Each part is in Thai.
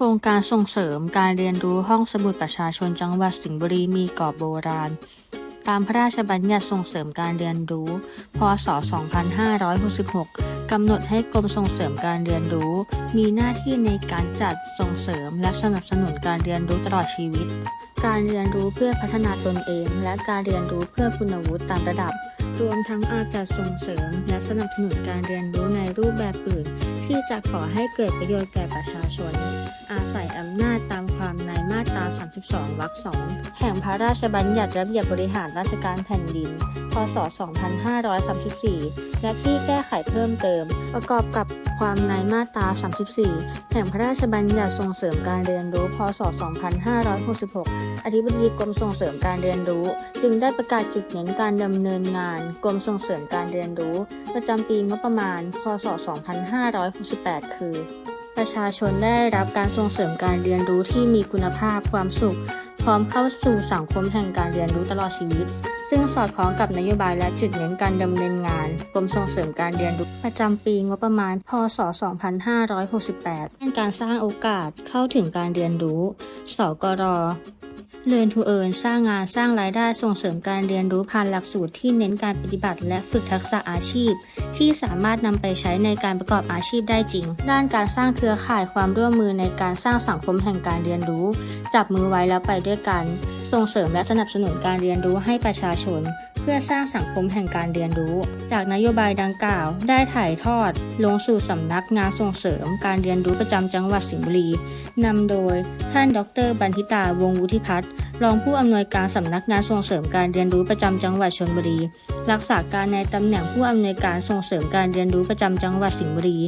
โครงการส่งเสริมการเรียนรู้ห้องสมุดประชาชนจังหวัดสิงห์บุรีมีกรอบโบราณ ตามพระราชบัญญัติส่งเสริมการเรียนรู้ พศ 2566 กำหนดให้กรมส่งเสริมการเรียนรู้ มีหน้าที่ในการจัดส่งเสริมและสนับสนุนการเรียนรู้ตลอดชีวิต การเรียนรู้เพื่อพัฒนาตนเอง และการเรียนรู้เพื่อคุณวุฒิตามระดับ รวมทั้งอาจจะส่งเสริม และสนับสนุนการเรียนรู้ในรูปแบบอื่น ที่จะก่อให้เกิดประโยชน์แก่ประชาชน อาศัยอำนาจตามความในมาตรา 32 วรรค 2 แห่งพระราชบัญญัติระเบียบบริหารราชการแผ่นดิน พศ 2534 และที่แก้ไขเพิ่มเติม ประกอบกับความในมาตรา 34 แห่งพระราชบัญญัติส่งเสริมการเรียนรู้ พศ 2566 อธิบดีกรมส่งเสริมการเรียนรู้ จึงได้ประกาศจุดเน้นการดำเนินงาน กรมส่งเสริมการเรียนรู้ ประจำปีงบประมาณ พศ 25 2568 คือ ประชาชนได้รับการส่งเสริมการเรียนรู้ที่มีคุณภาพความสุข พร้อมเข้าสู่สังคมแห่งการเรียนรู้ตลอดชีวิต ซึ่งสอดคล้องกับนโยบายและจุดเน้นการดำเนินงานกรมส่งเสริมการเรียนรู้ประจำปีงบประมาณ พศ 2568เป็นการสร้างโอกาสเข้าถึงการเรียนรู้ สกรเรียนทูเอินสร้างงานสร้างรายได้ส่งเสริมการเรียนรู้ผ่านหลักสูตรที่เน้นการปฏิบัติและฝึกทักษะอาชีพ ที่สามารถนำไปใช้ในการประกอบอาชีพได้จริง ด้านการสร้างเครือข่ายความร่วมมือในการสร้างสังคมแห่งการเรียนรู้ จับมือไว้แล้วไปด้วยกัน ส่งเสริมและสนับสนุนการเรียนรู้ให้ประชาชน เพื่อสร้างสังคมแห่งการเรียนรู้ จากนโยบายดังกล่าว ได้ถ่ายทอด ลงสู่สำนักงานส่งเสริม การเรียนรู้ประจำจังหวัดสิงห์บุรีนำโดย ท่านดร บันทิตาวงศ์วุฒิพัฒน์รองผู้อำนวยการสำนักงานส่งเสริมการเรียนรู้ประจำจังหวัดชลบุรี รักษาการในตำแหน่งผู้อำนวยการส่งเสริมการเรียนรู้ประจำจังหวัดสิงห์บุรี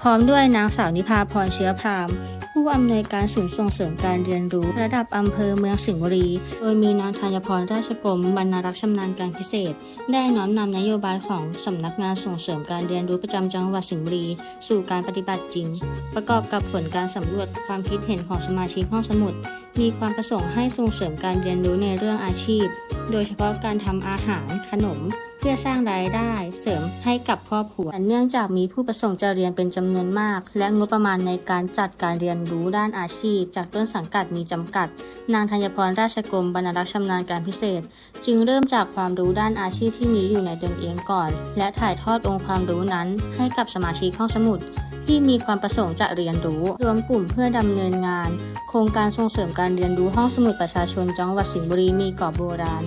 พร้อมด้วยนางสาวนิพาพรเชื้อพราม ผู้อำนวยการศูนย์ส่งเสริมการเรียนรู้ระดับอำเภอเมืองสิงห์บุรี โดยมีนางธัญพรราชกรมบรรณรักษ์ชำนาญการพิเศษ ได้น้อมนำนโยบายของสำนักงานส่งเสริมการเรียนรู้ประจำจังหวัดสิงห์บุรี สู่การปฏิบัติจริง ประกอบกับผลการสำรวจความคิดเห็นของสมาชิกห้องสมุด มีความประสงค์ให้ส่งเสริมการเรียนรู้ในเรื่องอาชีพโดยเฉพาะการทำอาหารขนม เพื่อสร้างรายได้เสริมให้กับครอบครัวเนื่องจากมีผู้ประสงค์จะเรียนเป็นจำนวนมาก และงบประมาณในการจัดการเรียนรู้ด้านอาชีพ จากต้นสังกัดมีจำกัด นางธัญพรราชกรมบรรณารักษ์ชำนาญการพิเศษ จึงเริ่มจากความรู้ด้านอาชีพที่มีอยู่ในตนเองก่อน และถ่ายทอดองค์ความรู้นั้นให้กับสมาชิกห้องสมุด ที่มีความประสงค์จะเรียนรู้ รวมกลุ่มเพื่อดำเนินงาน โครงการส่งเสริมการเรียนรู้ห้องสมุดประชาชนจังหวัดสิงห์บุรีมีกรอบโบราณ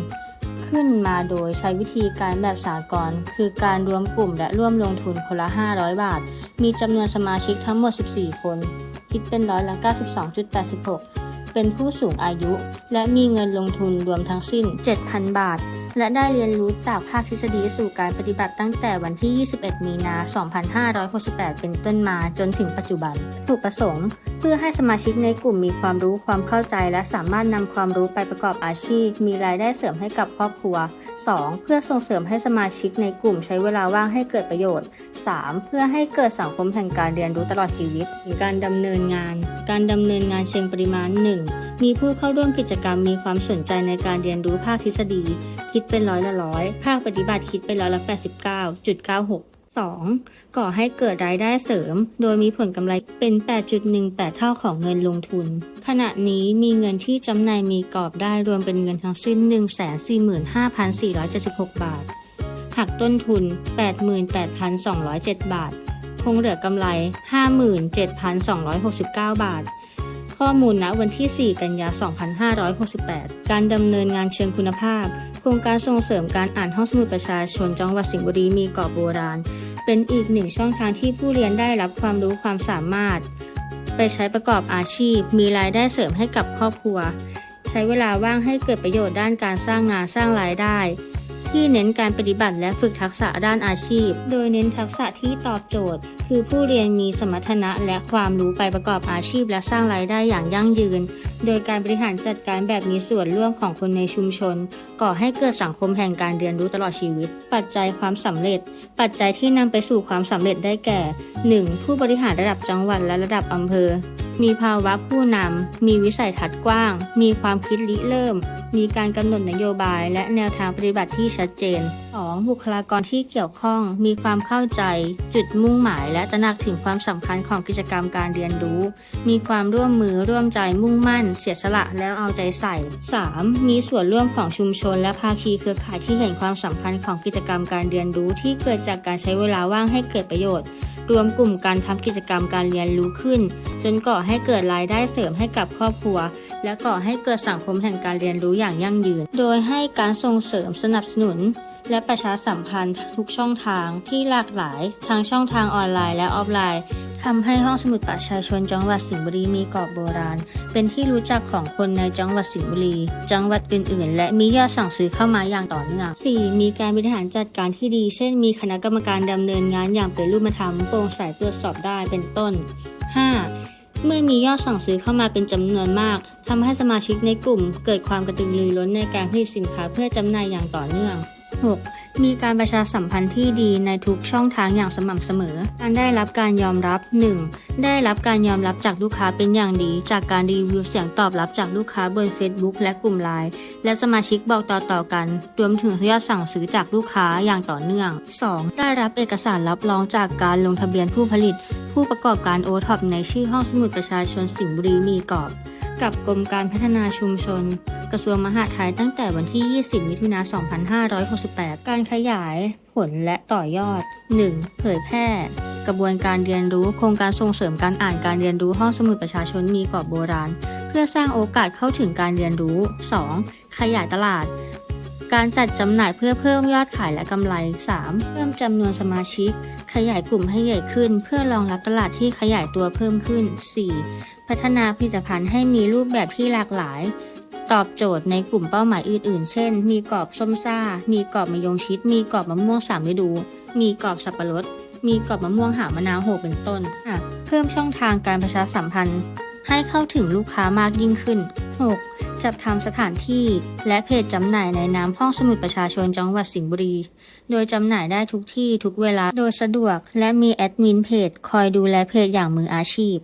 ขึ้นมาโดยใช้วิธีการแบบสากลคือการรวมกลุ่มและร่วมลงทุนคนละ 500 บาท มีจำนวนสมาชิกทั้งหมด 14 คน คิดเป็นร้อยละ92.86 เป็นผู้สูงอายุ และมีเงินลงทุนรวมทั้งสิ้น 7,000 บาท และได้เรียนรู้จากภาคทฤษฎีสู่การปฏิบัติตั้งแต่วันที่ 21 มีนา 2568 เป็นต้นมาจนถึงปัจจุบันถูกประสงค์ เพื่อให้สมาชิกในกลุ่มมีความรู้ความเข้าใจ และสามารถนำความรู้ไปประกอบอาชีพ มีรายได้เสริมให้กับครอบครัว 2. เพื่อส่งเสริมให้สมาชิกในกลุ่มใช้เวลาว่างให้เกิดประโยชน์ 3. เพื่อให้เกิดสังคมแห่งการเรียนรู้ตลอดชีวิต การดำเนินงาน การดำเนินงานเชิงปริมาณ 1. มีผู้เข้าร่วมกิจกรรมมีความสนใจในการเรียนรู้ภาคทฤษฎีคิดเป็นร้อยละร้อย ภาคปฏิบัติคิดเป็นร้อยละ 89.96 2. ก่อให้เกิดรายได้เสริม โดยมีผลกำไรเป็น 8.18 เท่าของเงินลงทุน ขณะนี้มีเงินที่จำนายมีกรอบได้รวมเป็นเงินทั้งสิ้น 145,476 บาท หักต้นทุน 88,207 บาท คงเหลือกำไร 57,269 บาท ข้อมูลณวันที่ 4 กันยา 2568 การดำเนินงานเชิงคุณภาพโครงการส่งเสริมการอ่านห้องสมุดประชาชนจังหวัดสิงห์บุรีมีกรอบโบราณ เป็นอีกหนึ่งช่องทางที่ผู้เรียนได้รับความรู้ความสามารถ ไปใช้ประกอบอาชีพ มีรายได้เสริมให้กับครอบครัว ใช้เวลาว่างให้เกิดประโยชน์ด้านการสร้างงานสร้างรายได้ ที่เน้นการปฏิบัติและฝึกทักษะด้านอาชีพ โดยเน้นทักษะที่ตอบโจทย์ คือผู้เรียนมีสมรรถนะและความรู้ไปประกอบอาชีพ และสร้างรายได้อย่างยั่งยืน โดยการบริหารจัดการแบบมีส่วนร่วมของคนในชุมชน ก่อให้เกิดสังคมแห่งการเรียนรู้ตลอดชีวิต ปัจจัยความสำเร็จ ปัจจัยที่นำไปสู่ความสำเร็จได้แก่ 1. ผู้บริหารระดับจังหวัดและระดับอำเภอ มีภาวะผู้นำ มีวิสัยทัศน์กว้าง มีความคิดริเริ่ม มีการกำหนดนโยบายและแนวทางปฏิบัติที่ชัดเจน 2. บุคลากรที่เกี่ยวข้อง มีความเข้าใจ จุดมุ่งหมาย และตระหนักถึงความสำคัญของกิจกรรมการเรียนรู้ มีความร่วมมือร่วมใจมุ่งมั่น เสียสละแล้วเอาใจใส่ 3. มีส่วนร่วมของชุมชน และภาคีเครือข่ายที่เห็นความสำคัญของกิจกรรมการเรียนรู้ที่เกิดจากการใช้เวลาว่างให้เกิดประโยชน์ รวมกลุ่มการทำกิจกรรมการเรียนรู้ขึ้น จนก่อให้เกิดรายได้เสริมให้กับครอบครัว และก่อให้เกิดสังคมแห่งการเรียนรู้อย่างยั่งยืน โดยให้การส่งเสริมสนับสนุน และประชาสัมพันธ์ทุกช่องทางที่หลากหลาย ทั้งช่องทางออนไลน์และออฟไลน์ ทำให้ห้องสมุดประชาชนจังหวัดสิงห์บุรีมีกรอบโบราณ เป็นที่รู้จักของคนในจังหวัดสิงห์บุรี จังหวัดอื่น ๆ และมียอดสั่งซื้อเข้ามาอย่างต่อเนื่อง 4. มีการบริหารจัดการที่ดี เช่น มีคณะกรรมการดำเนินงานอย่างเป็นรูปธรรมโปร่งใสตรวจสอบได้เป็นต้น 5. เมื่อมียอดสั่งซื้อเข้ามาเป็นจำนวนมากทำให้สมาชิกในกลุ่ม เกิดความกระตือรือร้นในการผลิตสินค้าเพื่อจำหน่ายอย่างต่อเนื่อง 6. มีการประชาสัมพันธ์ที่ดีในทุกช่องทางอย่างสม่ำเสมอ การได้รับการยอมรับ 1. ได้รับการยอมรับจากลูกค้าเป็นอย่างดี จากการรีวิวเสียงตอบรับจากลูกค้าบน Facebook และกลุ่มไลน์และสมาชิกบอกต่อๆกัน รวมถึงยอดสั่งซื้อจากลูกค้าอย่างต่อเนื่อง 2. ได้รับเอกสารรับรองจากการลงทะเบียนผู้ผลิต ผู้ประกอบการโอท็อปในชื่อห้องสมุดประชาชนสิงห์บุรีมีกรอบ กับกรมการพัฒนาชุมชน กระทรวงมหาดไทยตั้งแต่วันที่ 20 มิถุนายน 2568 การขยายผลและต่อยอด 1. เผยแพร่ กระบวนการเรียนรู้โครงการส่งเสริมการอ่านการเรียนรู้ห้องสมุดประชาชนมีกรอบโบราณ เพื่อสร้างโอกาสเข้าถึงการเรียนรู้ 2. ขยายตลาด การจัดจำหน่ายเพื่อเพิ่มยอดขายและกำไร 3. เพิ่มจำนวนสมาชิก ขยายกลุ่มให้ใหญ่ขึ้น เพื่อรองรับตลาดที่ขยายตัวเพิ่มขึ้น 4. พัฒนาผลิตภัณฑ์ให้มีรูปแบบที่หลากหลาย ตอบโจทย์ในกลุ่มเป้าหมายอื่นๆ เช่น มีกรอบส้มซ่า มีกรอบมะยงชิด มีกรอบมะม่วงสามฤดู มีกรอบสับปะรด มีกรอบมะม่วงหามะนาวโหเป็นต้น เพิ่มช่องทางการประชาสัมพันธ์ ให้เข้าถึงลูกค้ามากยิ่งขึ้น 6. จัดทำสถานที่และเพจจำหน่ายในนามห้องสมุดประชาชนจังหวัดสิงห์บุรี โดยจำหน่ายได้ทุกที่ทุกเวลาโดยสะดวก และมีแอดมินเพจคอยดูแลเพจอย่างมืออาชีพ